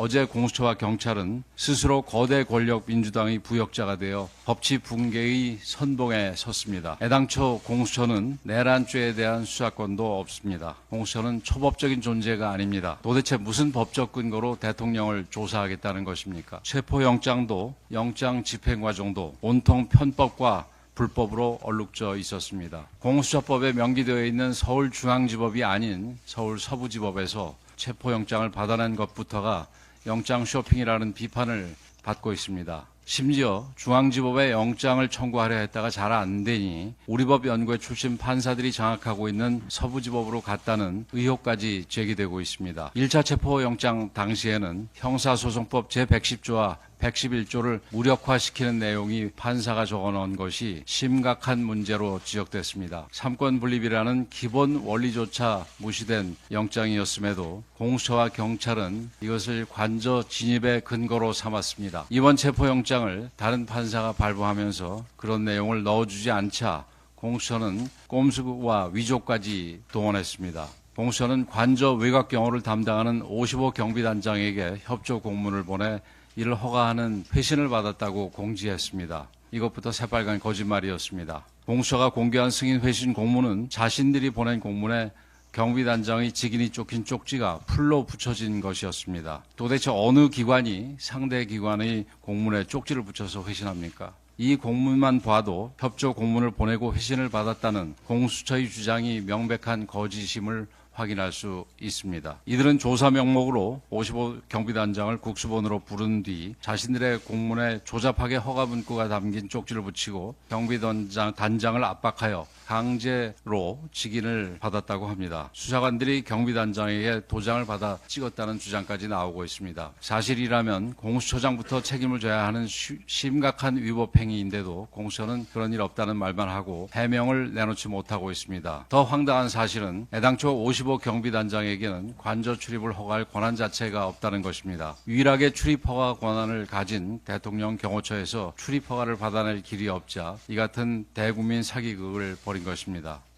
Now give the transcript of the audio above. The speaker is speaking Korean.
어제 공수처와 경찰은 스스로 거대 권력 민주당의 부역자가 되어 법치 붕괴의 선봉에 섰습니다. 애당초 공수처는 내란죄에 대한 수사권도 없습니다. 공수처는 초법적인 존재가 아닙니다. 도대체 무슨 법적 근거로 대통령을 조사하겠다는 것입니까? 체포영장도 영장 집행 과정도 온통 편법과 불법으로 얼룩져 있었습니다. 공수처법에 명기되어 있는 서울중앙지법이 아닌 서울 서부지법에서 체포영장을 받아낸 것부터가 영장 쇼핑이라는 비판을 받고 있습니다. 심지어 중앙지법에 영장을 청구하려 했다가 잘 안 되니 우리법 연구회 출신 판사들이 장악하고 있는 서부지법으로 갔다는 의혹까지 제기되고 있습니다. 1차 체포영장 당시에는 형사소송법 제110조와 111조를 무력화시키는 내용이 판사가 적어놓은 것이 심각한 문제로 지적됐습니다. 삼권 분립이라는 기본 원리조차 무시된 영장이었음에도 공수처와 경찰은 이것을 관저 진입의 근거로 삼았습니다. 이번 체포영장을 다른 판사가 발부하면서 그런 내용을 넣어주지 않자 공수처는 꼼수와 위조까지 동원했습니다. 공수처는 관저 외곽 경호를 담당하는 55 경비단장에게 협조 공문을 보내 이를 허가하는 회신을 받았다고 공지했습니다. 이것부터 새빨간 거짓말이었습니다. 공수처가 공개한 승인 회신 공문은 자신들이 보낸 공문에 경비단장의 직인이 쫓긴 쪽지가 풀로 붙여진 것이었습니다. 도대체 어느 기관이 상대 기관의 공문에 쪽지를 붙여서 회신합니까? 이 공문만 봐도 협조 공문을 보내고 회신을 받았다는 공수처의 주장이 명백한 거짓임을 확인할 수 있습니다. 이들은 조사 명목으로 55 경비단장을 국수본으로 부른 뒤 자신들의 공문에 조잡하게 허가 문구가 담긴 쪽지를 붙이고 경비단장 단장을 압박하여 강제로 직인을 받았다고 합니다. 수사관들이 경비단장에게 도장을 받아 찍었다는 주장까지 나오고 있습니다. 사실이라면 공수처장부터 책임을 져야 하는 쉬- 심각한 위법 행위인데도 공수처는 그런 일 없다는 말만 하고 해명을 내놓지 못하고 있습니다. 더 황당한 사실은 애당초 55 경비단장에게는 관저 출입을 허가할 권한 자체가 없다는 것입니다. 유일하게 출입 허가 권한을 가진 대통령 경호처에서 출입 허가를 받아낼 길이 없자 이 같은 대국민 사기극을 벌인 것입니다.